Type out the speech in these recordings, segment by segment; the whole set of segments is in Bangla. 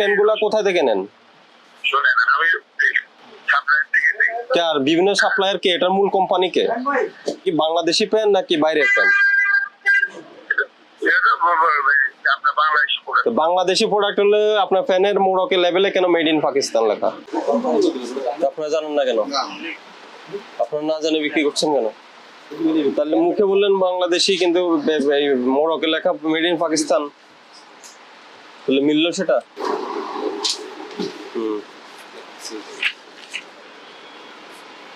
ফ্যানগুলা কোথায় থেকে নেন? শোনেন আমি সাপ্লাই থেকে নেই আর বিভিন্ন সাপ্লায়ার কে? এটার মূল কোম্পানি কে? কি বাংলাদেশি পেন নাকি বাইরের পেন বাংলাদেশ প্রোডাক্ট হলে আপনার ফ্যানের মোড়কে লেভেলে কেন মেড ইন পাকিস্তান লেখা? আপনারা জানেন না কেন? আপনারা না জানে বিক্রি করছেন কেন? তাহলে মুখে বললেন বাংলাদেশি কিন্তু মোড়কে লেখা মেড ইন পাকিস্তান। তাহলে মিললো সেটা?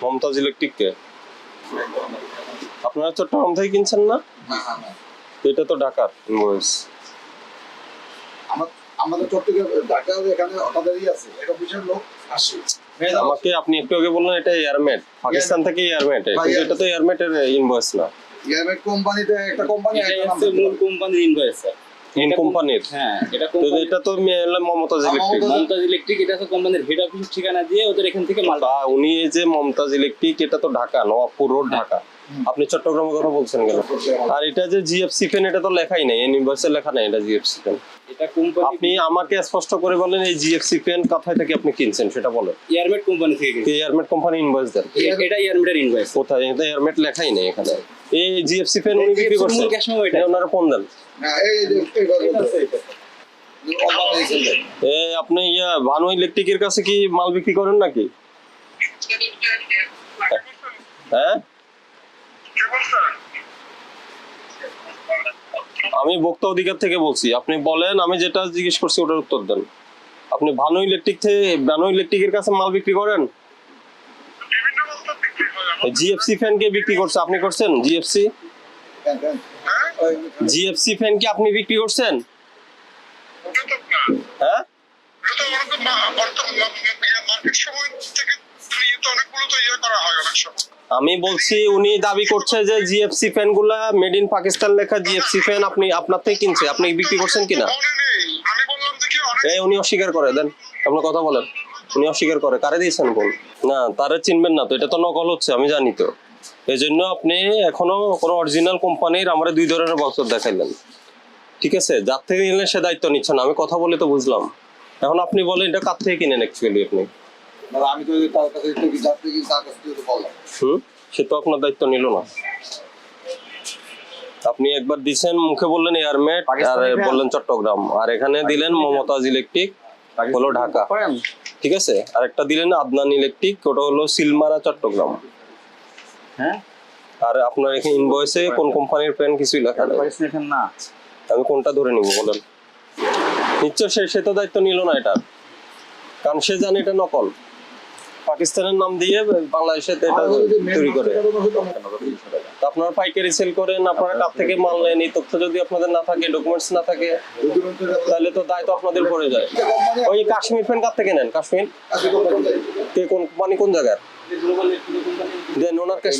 মমতাজ ইলেকট্রিক কে আপনারা চট্টগ্রাম থেকে কিনছেন না? এটা তো ঢাকার ইনভয়েস আমাদের চট্টগ্রাম ঢাকার এখানে তাদেরই আছে। এটা বিশাল লোক আসে। আমাকে আপনি একটু আগে বললেন এটা এয়ারমেট পাকিস্তান থেকে এয়ারমেট কিন্তু এটা তো এয়ারমেটের ইনভয়েস না। ইয়ারমেট কোম্পানিতে একটা কোম্পানি একটা হচ্ছে মূল কোম্পানির ইনভয়েস স্যার ইন কোম্পানির হ্যাঁ এটা তো এটা তো মমতাজ ইলেকট্রিক মমতাজ ইলেকট্রিক এটা তো কোম্পানির হেড অফিস ঠিকানা দিয়ে ওদের এখান থেকে মাল উনি এই যে মমতাজ ইলেকট্রিক এটা তো ঢাকা নবাবপুর রোড ঢাকা। আপনি চট্টগ্রামের কথা বলছেন কেন? আর এটা যে জিএফসি ফেন এটা তো লেখাই নাই ইনভয়েসে লেখা নাই এটা জিএফসি ফেন এটা কোম্পানি আপনি আমাকে স্পষ্ট করে বলেন এই জিএফসি ফেন কোথায় থেকে আপনি কিনছেন সেটা বলেন। এয়ারমেট কোম্পানি থেকে। এয়ারমেট কোম্পানি ইনভয়েস দেন। এটা এয়ারমেটের ইনভয়েস কোথায়? এটা এয়ারমেট লেখাই নেই এখানে। এই জিএফসি ফেন উনি বিক্রি করছেন। এটা? ওনারা ফোন দেন। হ্যাঁ এই যে এ আপনি ইয়া ভানু ইলেকট্রিকের কাছে কি মাল বিক্রি করেন নাকি? হ্যাঁ? আমি ভোক্তা অধিকার থেকে বলছি আপনি বলেন আমি যেটা জিজ্ঞেস করছি ওটার উত্তর দেন আপনি ভানু ইলেকট্রিক থেকে ভানু ইলেকট্রিকের কাছে মাল বিক্রি করেন হয় জিএফসি ফ্যান কে বিক্রি করছে আপনি করছেন জিএফসি হ্যাঁ, হ্যাঁ। হ্যাঁ জিএফসি ফ্যান কি আপনি বিক্রি করছেন হ্যাঁ মার্কেট সময় থেকে ইয়ে আমি বলছি, উনি দাবি করছে যে জিএফসি ফ্যানগুলা মেড ইন পাকিস্তান লেখা জিএফসি ফ্যান আপনি আপনার থেকে কিনছে। আপনি বিক্রি করছেন কিনা? এই উনি অস্বীকার করে, দেন। আপনার কথা বলেন। উনি অস্বীকার করে। কারে দিয়েছেন কোন না, তারা চিনবেন না তো। এটা তো নকল হচ্ছে, আমি জানি তো। এই জন্য আপনি এখনও কোনো অরিজিনাল কোম্পানির আমার দুই ধরনের বক্তব্য দেখাইলেন। ঠিক আছে? যার থেকে নিলেন সে দায়িত্ব নিচ্ছেন। আমি কথা বলে তো বুঝলাম। এখন আপনি বলেন, এটা কার থেকে কিনেন অ্যাকচুয়ালি আপনি? আমি তো তার কাছে থেকে যার থেকে তার কাছ তো বললাম। হুম সে তো আপনার দায়িত্ব নিল না। আপনি একবার দিছেন মুখে বললেন এয়ারমেট আর বললেন চট্টগ্রাম। আর এখানে দিলেন মমতাজ ইলেকট্রিক হলো ঢাকা। ঠিক আছে? আর একটা দিলেন আদনান ইলেকট্রিক ওটা হলো সিলমারা চট্টগ্রাম। হ্যাঁ? আর আপনার এখানে ইনভয়েসে কোন কোম্পানির পেন কিছুই লেখা নেই। না। আমি কোনটা ধরে নিব বলেন? নিশ্চয় সে সে তো দায়িত্ব নিল না এটা কারণ সে জানে এটা নকল। পাকিস্তানের নাম দিয়ে বাংলাদেশে এটা তৈরি করে। তো আপনারা পাইকারি সেল করেন আপনারা কার থেকে মাল নেন এই তথ্য যদি আপনাদের না থাকে ডকুমেন্টস না থাকে তাহলে তো দায়িত্ব আপনাদের পড়ে যায়। ওই কাশ্মীর ফ্যান কার থেকে নেন? কাশ্মীর? কে কোন কোম্পানি কোন জায়গার? দেন ওনার ক্যাশ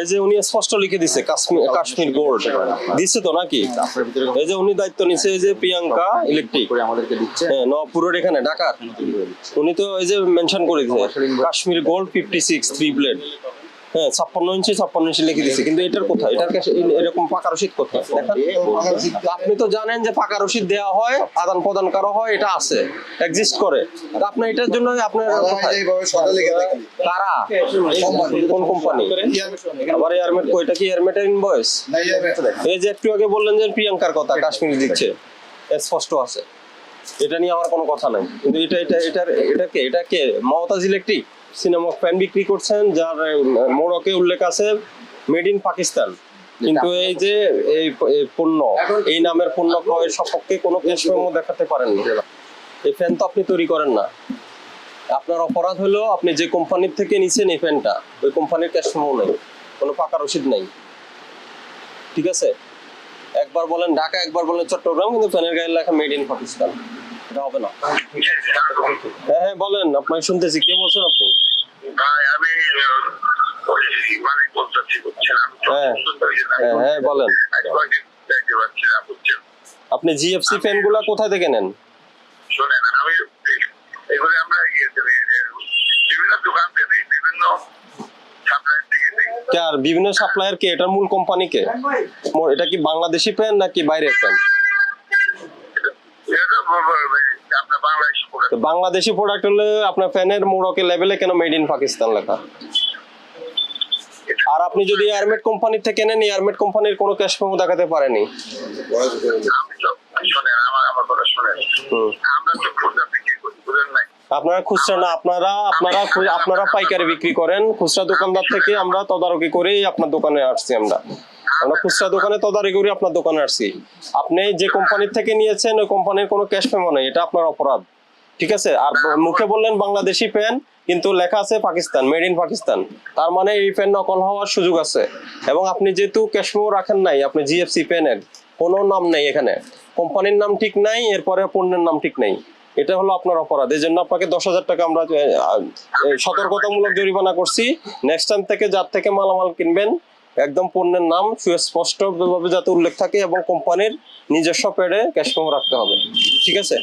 এই যে উনি স্পষ্ট লিখে দিছে কাশ্মীর কাশ্মীর গোল্ড দিছে তো নাকি? এই যে উনি দায়িত্ব নিছে এই যে প্রিয়াঙ্কা ইলেকট্রিক। হ্যাঁ নপুরের এখানে ঢাকার। উনি তো এই যে মেনশন করে দিছে Kashmir gold fifty six three blade. হ্যাঁ ছাপ্পান্ন ইঞ্চি ছাপ্পান্ন ইঞ্চি লিখে দিছে কিন্তু এটার কোথায়? এটার এরকম পাকা রসিদ কোথায়? আপনি তো জানেন যে পাকা রসিদ দেওয়া হয় আদান প্রদান করা হয় এটা আছে এক্সিস্ট করে। তা আপনি এটার জন্য আপনার কারা কোন কোম্পানি? আবার এয়ারমেট কয়টা কি এয়ারমেটের ইনভয়েস এই যে একটু আগে বললেন যে প্রিয়াঙ্কার কথা কাশ্মীর দিচ্ছে। স্পষ্ট আছে। এটা নিয়ে আমার কোনো কথা নাই। কিন্তু এটা এটা এটার এটা কে? এটা কে? মমতাজ ইলেকট্রিক? সিনেমা ফ্যান বিক্রি করছেন যার মোড়কে উল্লেখ আছে মেড ইন পাকিস্তান। কিন্তু এই যে এই পণ্য এই নামের পণ্য ক্রয়ের সপক্ষে কোনো ক্যাশ মেমো দেখাতে পারেননি। এই ফ্যান তো আপনি তৈরি করেন না। আপনার অপরাধ হলো আপনি যে কোম্পানির থেকে নিছেন এই ফ্যানটা ওই কোম্পানির ক্যাশ মেমো নেই কোনো পাকা রসিদ নেই। ঠিক আছে? একবার বলেন ঢাকা একবার বলেন চট্টগ্রাম কিন্তু ফ্যানের গায়ে লেখা মেড ইন পাকিস্তান। এটা হবে না। হ্যাঁ হ্যাঁ বলেন আপনাকে শুনতেছি। কে বলছেন আপনি? ভাই আমি মালিক বলতেছি বুঝছেন? হ্যাঁ। হ্যাঁ হ্যাঁ বলেন। দেখতে পাচ্ছি না বুঝছেন? আপনি জিএফসি ফ্যানগুলা কোথায় থেকে নেন? শোনেন আমি এগুলো আমরা ইয়ে বিভিন্ন দোকান থেকে বিভিন্ন সাপ্লাই থেকে কে আর বিভিন্ন সাপ্লায়ার কে? এটার মূল কোম্পানি কে? এটা কি বাংলাদেশি প্যান নাকি বাইরের প্যান তো বাংলাদেশি প্রোডাক্ট হলে আপনার ফ্যানের মোড়কে লেভেলে কেন মেড ইন পাকিস্তান লেখা? আর আপনি যদি এয়ারমেট কোম্পানির থেকে নেন এয়ারমেট কোম্পানির কোনো ক্যাশ মেমো দেখাতে পারেনি। আপনারা খুচরা না আপনারা আপনারা আপনারা পাইকারি বিক্রি করেন। খুচরা দোকানদার থেকে আমরা তদারকি করেই আপনার দোকানে আসছি আমরা। আমরা খুচরা দোকানে তদারকি করে, আপনার দোকানে আসছি। আপনি যে কোম্পানির থেকে নিয়েছেন, ওই কোম্পানির কোনো ক্যাশ মেমো নেই, এটা আপনার অপরাধ। ঠিক আছে? আর মুখে বললেন বাংলাদেশি প্যান কিন্তু লেখা আছে পাকিস্তান মেড ইন পাকিস্তান। তার মানে এই প্যান নকল হওয়ার সুযোগ আছে। এবং আপনি যেহেতু ক্যাশ মেমো রাখেন নাই, আপনি জিএফসি প্যানের কোনো নাম নেই এখানে। কোম্পানির নাম ঠিক নাই, এরপরে পণ্যের নাম ঠিক নেই। এটা হলো আপনার অপরাধ। এই জন্য আপনাকে দশ হাজার টাকা আমরা সতর্কতামূলক জরিমানা করছি। নেক্সট টাইম থেকে যার থেকে মালামাল কিনবেন একদম পণ্যের নাম সুস্পষ্ট ভাবে যাতে উল্লেখ থাকে এবং কোম্পানির নিজস্ব পেডে ক্যাশ রাখতে হবে। ঠিক আছে?